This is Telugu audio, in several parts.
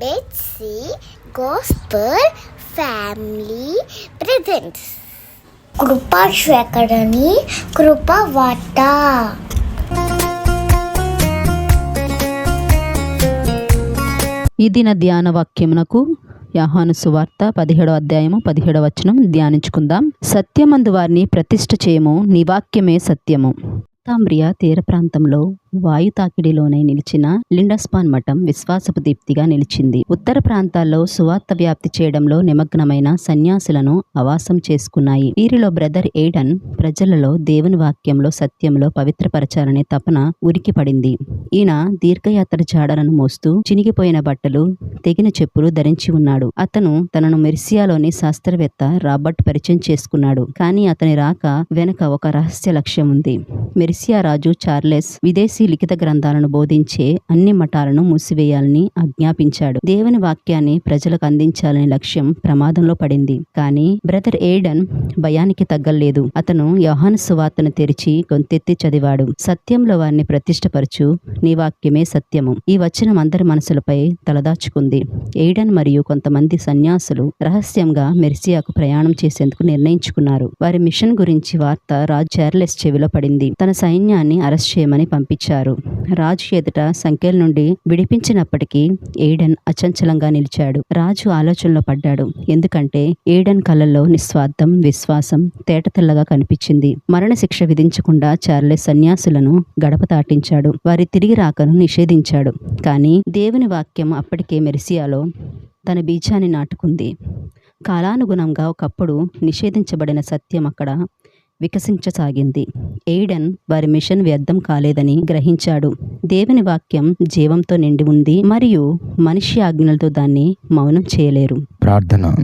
Betsy గోస్పర్ family Presents. కృపా శేఖరణి కృప వాట ఈ దిన ధ్యాన వాక్యమునకు యాహాను సువార్త పదిహేడవ అధ్యాయము పదిహేడవ వచనం ధ్యానించుకుందాం. సత్యమందు వారిని ప్రతిష్ఠ చేయము నీ వాక్యమే సత్యము. తాంబ్రియా తీర ప్రాంతంలో వాయు తాకిడిలోనే నిలిచిన లిండస్పాన్ మఠం విశ్వాసపు దీప్తిగా నిలిచింది. ఉత్తర ప్రాంతాల్లో సువార్త వ్యాప్తి చేయడంలో నిమగ్నమైన సన్యాసులను అవాసం చేసుకున్నాయి. వీరిలో బ్రదర్ ఎయిడన్ ప్రజలలో దేవుని వాక్యంలో సత్యంలో పవిత్రపరచాలనే తపన ఉరికి పడింది. ఈయన దీర్ఘయాత్ర జాడలను మోస్తూ చినిగిపోయిన బట్టలు తెగిన చెప్పులు ధరించి ఉన్నాడు. అతను తనను మెర్సియాలోని శాస్త్రవేత్త రాబర్ట్ పరిచయం చేసుకున్నాడు. కానీ అతని రాక వెనుక ఒక రహస్య లక్ష్యం ఉంది. మెర్సియా రాజు చార్లెస్ విదేశీ లిఖిత గ్రంథాలను బోధించే అన్ని మఠాలను మూసివేయాలని ఆజ్ఞాపించాడు. దేవుని వాక్యాన్ని ప్రజలకు అందించాలనే లక్ష్యం ప్రమాదంలో పడింది. కానీ బ్రదర్ ఎయిడన్ భయానికి తగ్గలేదు. అతను యోహాను సువార్తను తెరిచి గొంతెత్తి చదివాడు. సత్యంలో వారిని ప్రతిష్టపరచు నీ వాక్యమే సత్యము. ఈ వచనం అందరి మనసులపై తలదాచుకుంది. ఎయిడన్ మరియు కొంతమంది సన్యాసులు రహస్యంగా మెర్సియాకు ప్రయాణం చేసేందుకు నిర్ణయించుకున్నారు. వారి మిషన్ గురించి వార్త రాజ్ చార్లెస్ చెవిలో పడింది. తన సైన్యాన్ని అరెస్ట్ చేయమని పంపించారు. రాజు ఎదుట సంఖ్యల నుండి విడిపించినప్పటికీ ఏడెన్ అచంచలంగా నిలిచాడు. రాజు ఆలోచనలో పడ్డాడు. ఎందుకంటే ఏడెన్ కళ్ళల్లో నిస్వార్థం విశ్వాసం తేటతెల్లగా కనిపించింది. మరణశిక్ష విధించకుండా చార్లెస్ సన్యాసులను గడప దాటించాడు. వారి తిరిగి రాకను నిషేధించాడు. కానీ దేవుని వాక్యం అప్పటికే మెరిసియాలో తన బీజాన్ని నాటుకుంది. కాలానుగుణంగా ఒకప్పుడు నిషేధించబడిన సత్యం అక్కడ వికసించసాగింది. ఎయిడన్ వారి మిషన్ వ్యర్థం కాలేదని గ్రహించాడు. దేవుని వాక్యం జీవంతో నిండి ఉంది మరియు మనిషి ఆజ్ఞలతో దాన్ని మౌనం చేయలేరు. ప్రార్థన.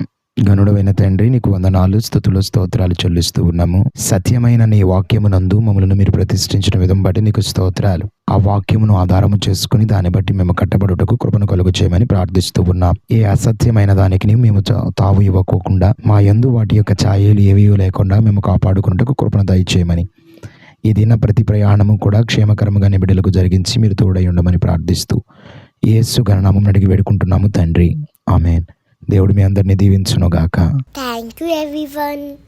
గనుడవైన తండ్రి నీకు వందనాలు స్థుతులు స్తోత్రాలు చెల్లిస్తూ ఉన్నాము. సత్యమైన నీ వాక్యమునందు మమ్మలను మీరు ప్రతిష్ఠించిన విధం బట్టి నీకు స్తోత్రాలు. ఆ వాక్యమును ఆధారము చేసుకుని దాన్ని బట్టి మేము కట్టబడుటకు కృపను కలుగు చేయమని ప్రార్థిస్తూ ఉన్నాం. ఏ అసత్యమైన దానికి మేము తావు ఇవ్వకోకుండా మా ఎందు వాటి యొక్క ఛాయలు ఏవీ లేకుండా మేము కాపాడుకున్నట్టుకు కృపను దయచేయమని. ఈ దిన ప్రతి ప్రయాణము కూడా క్షేమకరముగా నిబిడలకు జరిగించి మీరు తోడై ఉండమని ప్రార్థిస్తూ ఏసు గణనామం అడిగి వేడుకుంటున్నాము తండ్రి. ఆమెన్. దేవుడు మీ అందరినీ దీవించునుగాక. Thank you everyone